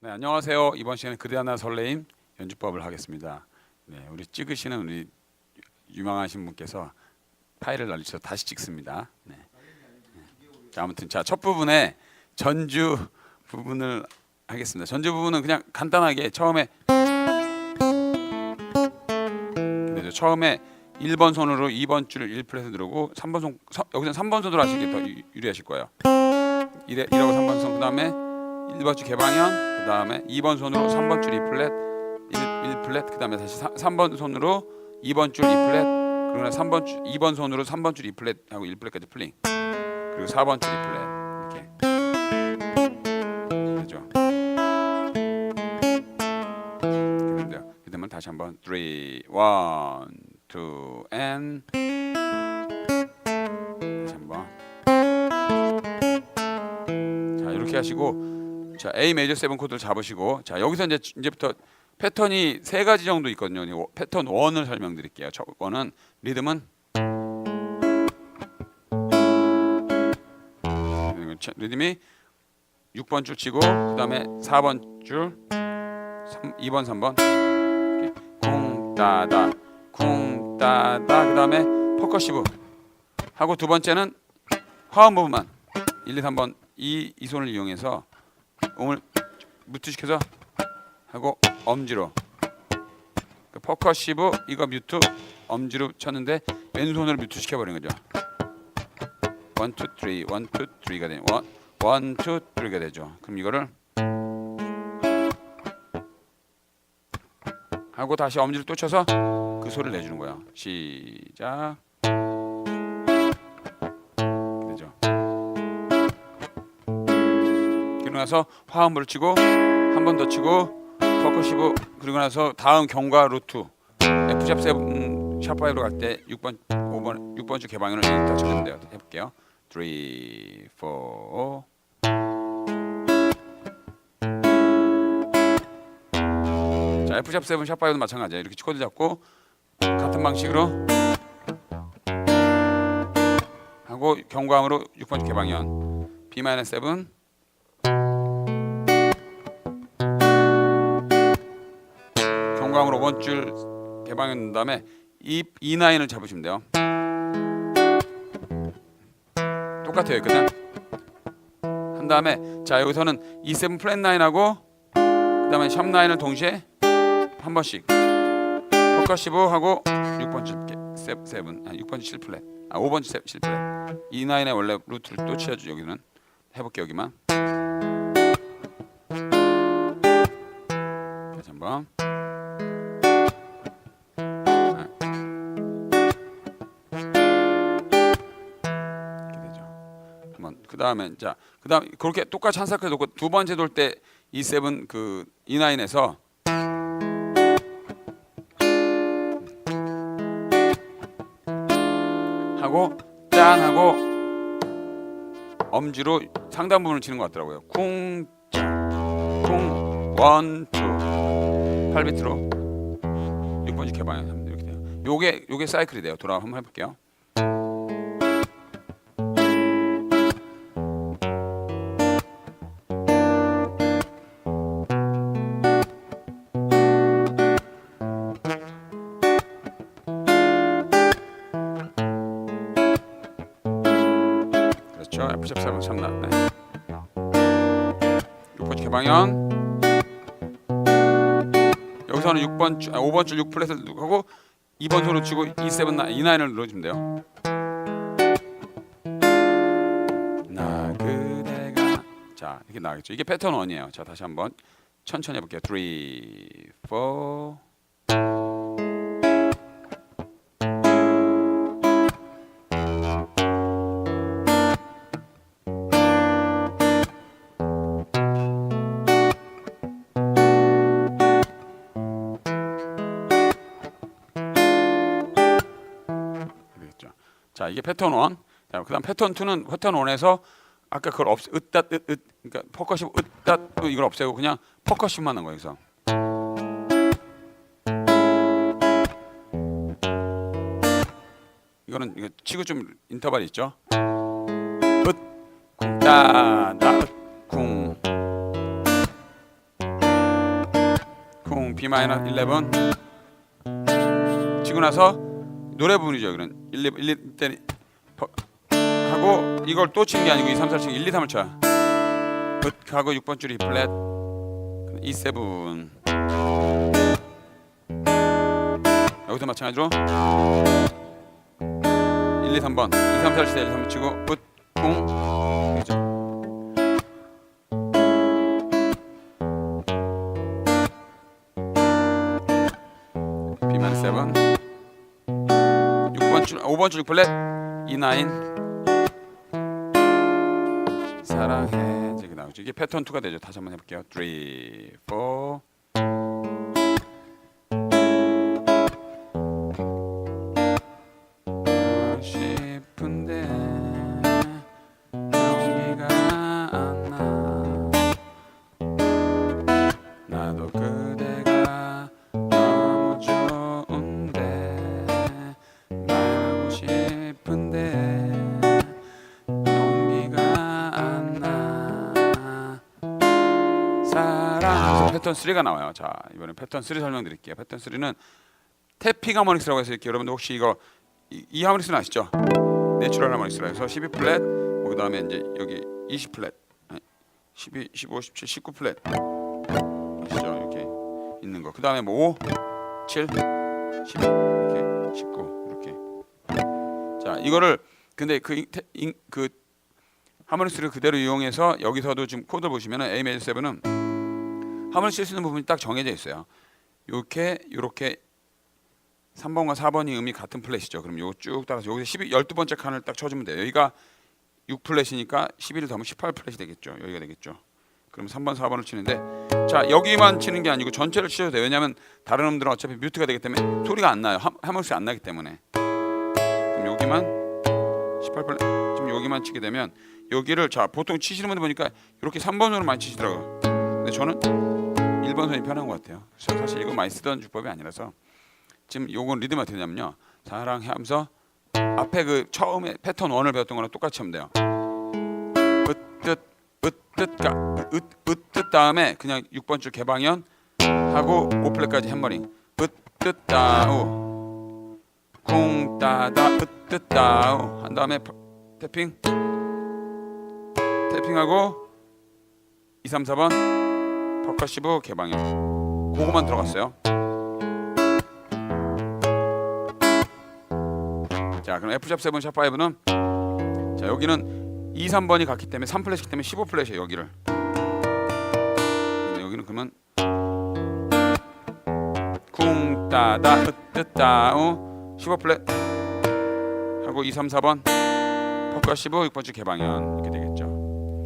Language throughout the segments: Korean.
네, 안녕하세요. 이번 시간에 그대 하나 설레임 연주법을 하겠습니다. 네, 우리 찍으시는 우리 유명하신 분께서 파일을 날리셔서 다시 찍습니다. 네. 네. 자, 아무튼 자, 첫 부분에 전주 부분을 하겠습니다. 전주 부분은 그냥 간단하게 처음에 그래서 처음에 1번 손으로 2번 줄을 1프렛을 누르고 3번 손 서, 여기서 3번 손으로 하시는 게 더 유리하실 거예요. 이래 이라고 3번 손 그다음에 1번 줄 개방현 그다음에 2번 손으로 3번 줄 2플랫 1, 1플랫 그 다음에 다시 3, 번 손으로 2번 줄 2플랫 그러나 3번 줄 2번 손으로 3번 줄 2플랫 하고 1플랫까지 플링 그리고 4번 줄 2플랫 이렇게 되죠. 이렇게 됩니다. 그다음에 다시 한번 3 1 2 and 다시 한번 자 이렇게 하시고 자 A 메이저 세븐 코드를 잡으시고 자 여기서 이제 이제부터 패턴이 세 가지 정도 있거든요. 패턴 1을 설명드릴게요. 첫 번은 리듬은 리듬이 6번 줄 치고 그다음에 4번 줄 3, 2번 3번 이렇게 쿵 따다 쿵 따다 그다음에 퍼커시브 하고 두 번째는 화음 부분만 1, 2, 3번 이, 이 손을 이용해서 음을 뮤트시켜서 하고 엄지로 그 퍼커시브 이거 뮤트 엄지로 쳤는데 왼손으로 뮤트 시켜버린 거죠. 원, 투, 쓰리, 원, 투, 쓰리가 되는 원, 원, 투, 쓰리가 되죠. 그럼 이거를 하고 다시 엄지를 또 쳐서 그 소리를 내주는 거예요. 시작. 그리고 나서 화음을 치고 한 번 더 치고 퍼커시브 그리고 나서 다음 경과 루트 F샵 7 음, 샵 5로 갈 때 6번 5번 6번 주 개방현을 일단 적는데요. 해 볼게요. 3 4 자, F샵 7, 샵 5도 마찬가지예요. 이렇게 치코드 잡고 같은 방식으로 하고 경광으로 6번 주 개방현 B-7 정강으로 원줄 개방한 다음에 이 나인을 잡으시면 돼요. 똑같아요. 그냥 한 다음에 자 여기서는 E7 플랫 9하고 그다음에 샵 9을 동시에 한 번씩 퍼커시브 하고 6번째 세븐 아 6번째 7 플랫 아 5번째 7 플랫 E9의 원래 루트를 또 치워줘 여기는 해볼게 여기만 다시 한번 다음에 자 그다음 그렇게 똑같이 한 사클 놓고 두 번째 돌 때 E7 그 E9에서 하고 짠 하고 엄지로 상단 부분을 치는 것 같더라고요. 쿵쿵 원 투 8비트로 6번째 개방에 하면 이렇게 돼요. 요게 요게 사이클이 돼요. 돌아 한번 해볼게요. 그렇죠. F 샵7 참나. 네. 6번째 개방현. 여기서는 6번 줄, 아, 5번 줄 6플랫을 하고 2번 손으로 치고 E7 나, E9을 눌러주면 돼요. 나 그대가 자 이렇게 나겠죠. 이게 패턴 1이에요. 자 다시 한번 천천히 해볼게요. 3, 4 자 이게 패턴 1. 자 그다음 패턴 2는 패턴 1에서 아까 그걸 없 으따 으, 으 그러니까 퍼커시브 으따 으 이걸 없애고 그냥 퍼커시브만 한 거예요. 그래서 이거는 이거 치고 좀 인터벌 있죠. 으따다 쿵 B 마이너 11 치고 나서 노래 부분이죠. 그런 1, 2, 1, 2 때는 버- 하고 이걸 또 치는 게 아니고 2, 3, 4, 7, 1, 2, 3을 쳐요. 붓 하고 6번 줄이 플랫 E E7 여기서 마찬가지로 1, 2, 3번 2, 3, 4, 7, 1, 2, 3을 치고 붓, 쿵 그죠? B 만7 6번 줄 5번 줄 플랫 E9 사랑해. 이제 나오죠 이게 패턴 2가 되죠. 다시 한번 해볼게요. 3 4 패턴 3가 나와요 자 이번엔 패턴 3 설명드릴게요 패턴 3는 태핑 하모닉스라고 해서 이렇게 여러분들 혹시 이거 이, 이 하모닉스는 아시죠? 내추럴 하모닉스라 해서 12 플랫 그 다음에 이제 여기 20 플랫 아니, 12, 15, 17, 19 플랫 아시죠? 이렇게 있는 거. 그 다음에 뭐 5, 7, 12 이렇게 19 이렇게. 자 이거를 근데 그, 인- 태- 인- 그 하모닉스를 그대로 이용해서 여기서도 지금 코드 보시면은 A 메이저 7은 하모닉스 쓸수 있는 부분이 딱 정해져 있어요. 이렇게 이렇게 3번과 4번이 음이 같은 플랫이죠. 그럼 요거 쭉 따라서 여기서 12, 12번째 칸을 딱 쳐주면 돼요. 여기가 6 플랫이니까 11을 더하면 18 플랫이 되겠죠. 여기가 되겠죠. 그럼 3번, 4번을 치는데 자 여기만 치는 게 아니고 전체를 치셔도 돼요. 왜냐하면 다른 음들은 어차피 뮤트가 되기 때문에 소리가 안 나요. 하모닉스 안 나기 때문에. 그럼 여기만 18 플랫 지금 여기만 치게 되면 여기를 자 보통 치시는 분들 보니까 이렇게 3번으로 많이 치시더라고요. 근데 저는 1번 손이 편한 것 같아요. 사실 이거 많이 쓰던 주법이 아니라서 지금 요건 리듬 어떻게 되냐면요. 사랑해 하면서 앞에 그 처음에 패턴 1을 배웠던 거랑 똑같이 하면 돼요. 으뜻 으뜻가 으뜻 다음에 그냥 6번 줄 개방현 하고 5플랫까지 햄머링 으뜻 다우 쿵 따다 으뜻 다우 한 다음에 파- 태핑 태핑하고 2, 3, 4번 퍼커시브 개방현 그거만 들어갔어요. 자 그럼 F 샵 7 샵 5는 자 여기는 2, 3번이 같기 때문에 3 플랫이기 때문에 15 플랫이에요 여기를 근데 여기는 그러면 쿵 따다 으뜨 따우 15 플랫 하고 2, 3, 4번 퍼커 15 6번째 개방현 이렇게 되겠죠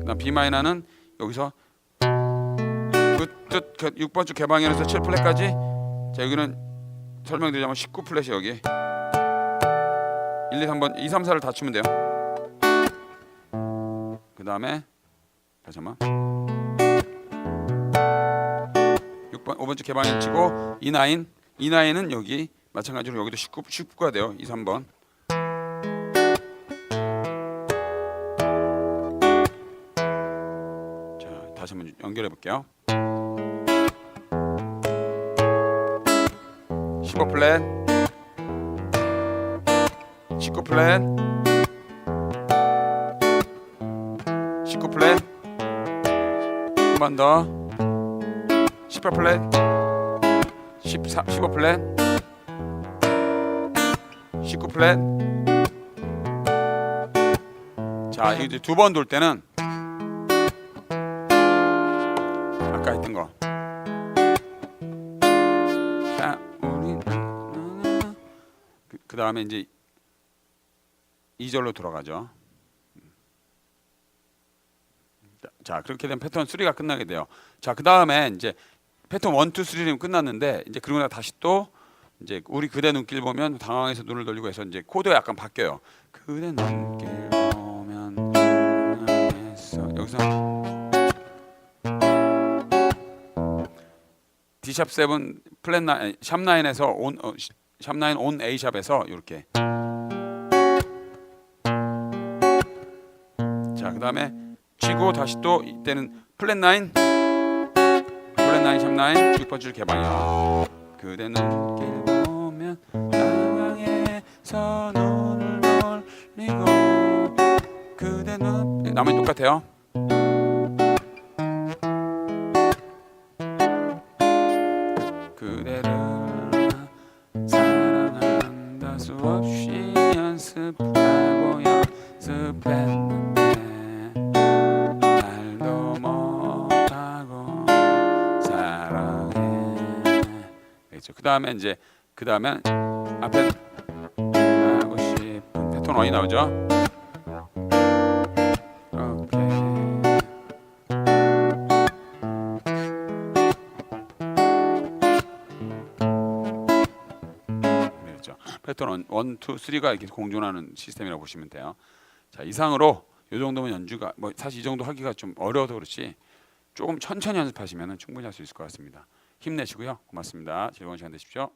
그 다음 B 마이너는 여기서 으뜻 6번째 개방현에서 7 플랫까지 자 여기는 설명드리자면 19 플랫이 여기 1, 2, 3번 2, 3, 4를 다 치면 돼요. 그 다음에 다시 한번 6번 5번 줄 개방을 치고 E9 E9은 여기 마찬가지로 여기도 19 19가 돼요. 2, 3번 자 다시 한번 연결해 볼게요. 15 플랫 19 플랫 19 플랫 한번 더. 18 플랫 14 15 플랫 19 플랫 자 이제 두 번 돌 때는 그, 그 다음에 이제 2절로 돌아가죠. 자, 자, 그렇게 되면 패턴 3가 끝나게 돼요. 자, 그 다음에 이제 패턴 1, 2, 3는 끝났는데 이제 그러고 나 다시 또 이제 우리 그대 눈길 보면 당황해서 눈을 돌리고 해서 이제 코드가 약간 바뀌어요. 그대 눈길 보면 당황했어. 여기서 D샵 7 플랫 9, 샵 9에서 온 어, 샵9 온 A 샵에서 이렇게 자, 그다음에 치고 다시 또 이때는 플랫 9 플랫 샵나인 샵 나인 6번 줄 개방이요. 그대는 길 보면 상황에서 눈을 돌리고 그대는 나머지 똑같아요. 그 다음에 이제 그 다음에 앞에 하고 싶은 패턴 원이 나오죠 그렇죠. 패턴 1, 2, 3가 이렇게 공존하는 시스템이라고 보시면 돼요. 자 이상으로 이 정도면 연주가 뭐 사실 이 정도 하기가 좀 어려워서 그렇지 조금 천천히 연습하시면 충분히 할 수 있을 것 같습니다. 힘내시고요. 고맙습니다. 즐거운 시간 되십시오.